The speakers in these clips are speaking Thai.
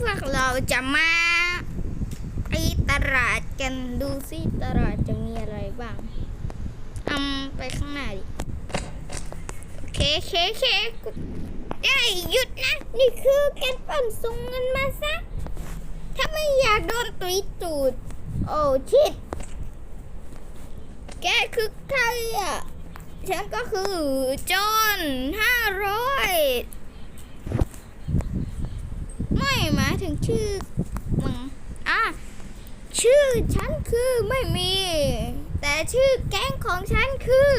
พวกเราจะมาไปตลาดกันดูสิตลาดจะมีอะไรบ้างทำไปข้างหน้าดิ โอเคโอเคโอเคได้หยุดนะ นี่คือการปั่นส่งเงินมาซะ ถ้าไม่อยากโดนตุยตูด โอ้ชิดแกคือใครอะ ฉันก็คือจอนห้าร้อยไม่หมาย ถึงชื่อมึงอะชื่อฉันคือไม่มี แต่ชื่อแก๊งของฉันคือ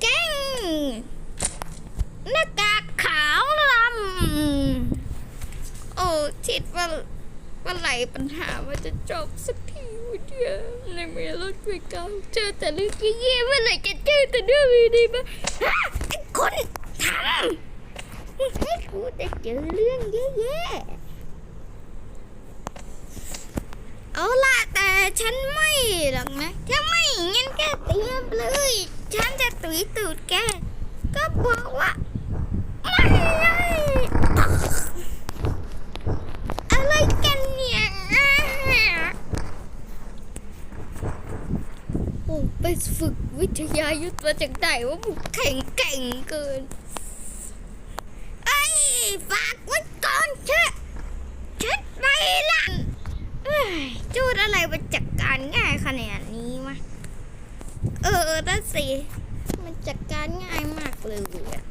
แก๊งหน้ากากขาวลำโอ้ชิดว่าเมื่อไหร่ปัญหามันจะจบสักทีวะเนี่ยในเมลดไม่เก่าเจอแต่เรื่องเย่ๆเมื่อไหร่จะเจอแต่เรื่องดีๆบ้างฮะไอ้คนทำให้กูจะเจอเรื่องแย่ๆเอาล่ะแต่ ฉันไม่หรอกนะ ถ้าไม่งั้นแกเตรียมเลย ฉันจะตุยตูดแก ก็บอกว่าไม่อะไรกันเนี่ยโอ้ไปฝึกวิทยายุทธมาจากไหนว่ามึงแข็งแกร่งเกินไอ้ยฝากไว้ก่อนเถอะฉันไปละเอ้ยจูดอะ ไรมาจัดการง่ายขนาดนี้วะเออนั่นสิมันจัดการง่ายมากเลยอะ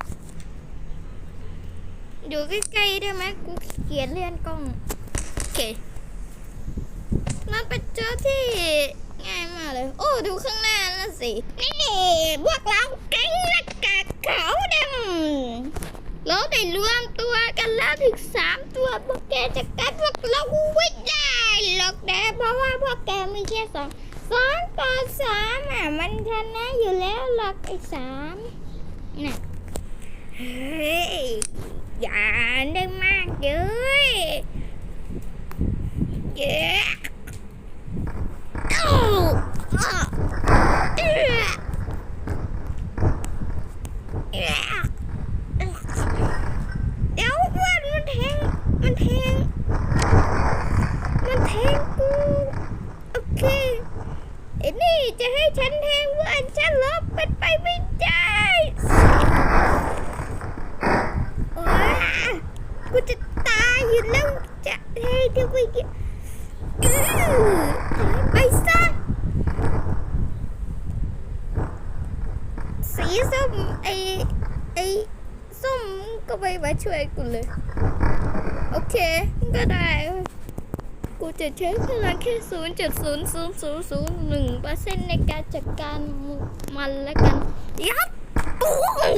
อยู่ใกล้ๆได้ไหมกูเกียจเลื่อนกล้องโอเคมันเป็นเจ้าที่ง่ายมากเลย โอ้ดูข้างหน้านั่นสินี่พวกเราแก๊งน้ากากขาวดำเราได้รวมตัวกันแล้วถึงสามตัวพวกแกจะกัดพวกเราไม่ได้ หรอกแดเพราะว่าพวกแกมีแค่สองสองต่อสามอะมันชนะอยู่แล้วหรอกไอ้สามน่ะเฮ้ยาได้มากเลยเย้ อ้าวอ้าวเอื้อเอื้อเดี๋ยวเพื่อนมันแทง มันแทง มันแทงกู โอเคไอ้นี่ จะให้ฉันแทงเพื่อนฉันเหรอเป็นไปไม่ได้ว้ากูจะตายอยู่แล้วจะให้ทำไมเนี่ไปซะสีส้มไอไอส้มก็ไม่มาช่วยกูเลย โอเค ก็ได้ กูจะใช้พลังแค่ศูนย์จุดศูนย์ศูนย์ศูนย์ศูนย์หนึ่งเปอร์เซ็นต์ในการจัดการมันแล้วกัน ยับตุ้ง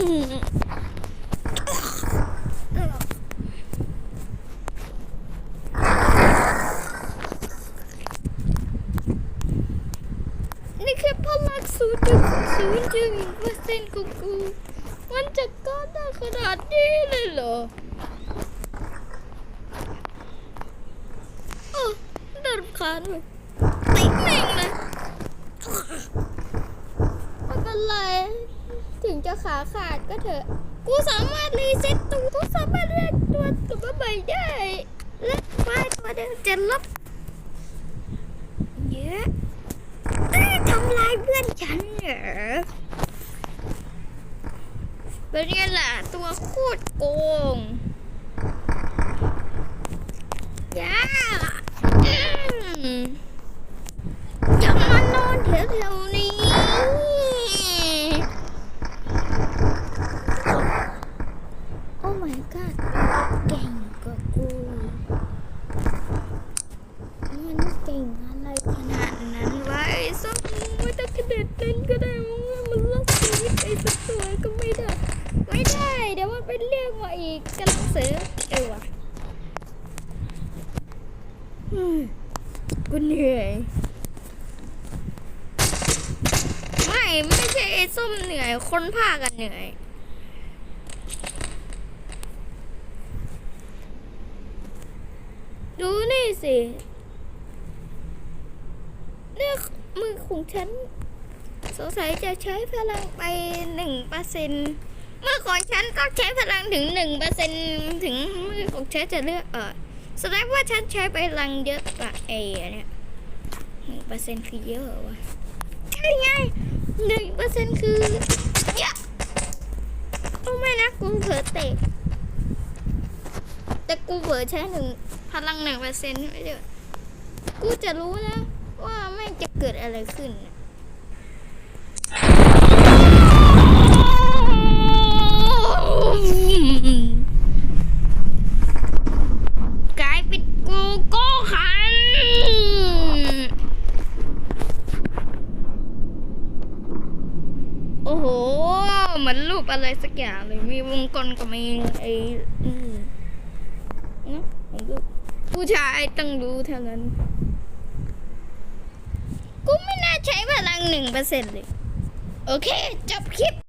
นี่แค่พลังศูนย์จุดศูนย์จุดหนึ่งเปอร์เซ็นต์ของกู มันจะก้อนได้ขนาดนี้เลยเหรอน่ารำ คาญเลยติแม่งเลยไม่เป็นไร ถึงจะขาขาดก็เถอะ กูสามารถรีเซ็ตตัวกูสามารถเรียกตัวกลับมาใหม่ได้ และไฟล์ตัวเดิมจะลบเยอะทำลายเพื่อนฉันเหรอเป็นไงล่ะ ตัวโคตรโกงย่าอืมจะมาน อนแถวๆนี้ โอ้ my god เก่งกว่ากูมันเก่งอะไรขนาดนั้นวะไอ้ส้มไม่ต้องกระเด็ดเต้นก็ได้มึงมันลักชีวิตไอ้สักตัวก็ไม่ได้ ไม่ได้ เดี๋ยวมันเป็นเรื่องมาอีกกำลังเสือเออวะฮ้ยกูเหนื่อย ไม่ไม่ใช่ไอ้ส้มเหนื่อย คนพากันเหนื่อย ดูนี่สิเนี่ยมือของฉัน สงสัยจะใช้พลังไปหนึ่งเปอร์เซ็นเมื่อก่อนฉันก็ใช้พลังถึงหนึ่งเปอร์เซ็นถึงมือของฉันจะเลือกเออแสดงว่าฉันใช้พลังเยอะกว่าเอเนี่ยหนึ่งเปอร์เซ็นคือเยอะวะใช่ไง หนึ่งเปอร์เซ็นต์คือเยะโอ้ไม่นะกูเผลอเตะ แต่กูเผลอใช้หนึ่งพลังหนึ่งเปอร์เซ็นต์ไม่เยอะกูจะรู้นะว่าไม่จะเกิดอะไรขึ้นนะ กลายเป็นโกโก้คัน โอ้โห เห มือนรูปอะไรสักอย่างเลย มีวงกลมกับมีไอ้นะผมก็ผู้ชายต้องรู้เท่านั้น กูไม่น่าใช้พลังหนึ่งเปอร์เซ็นต์เลย โอเค จบคลิป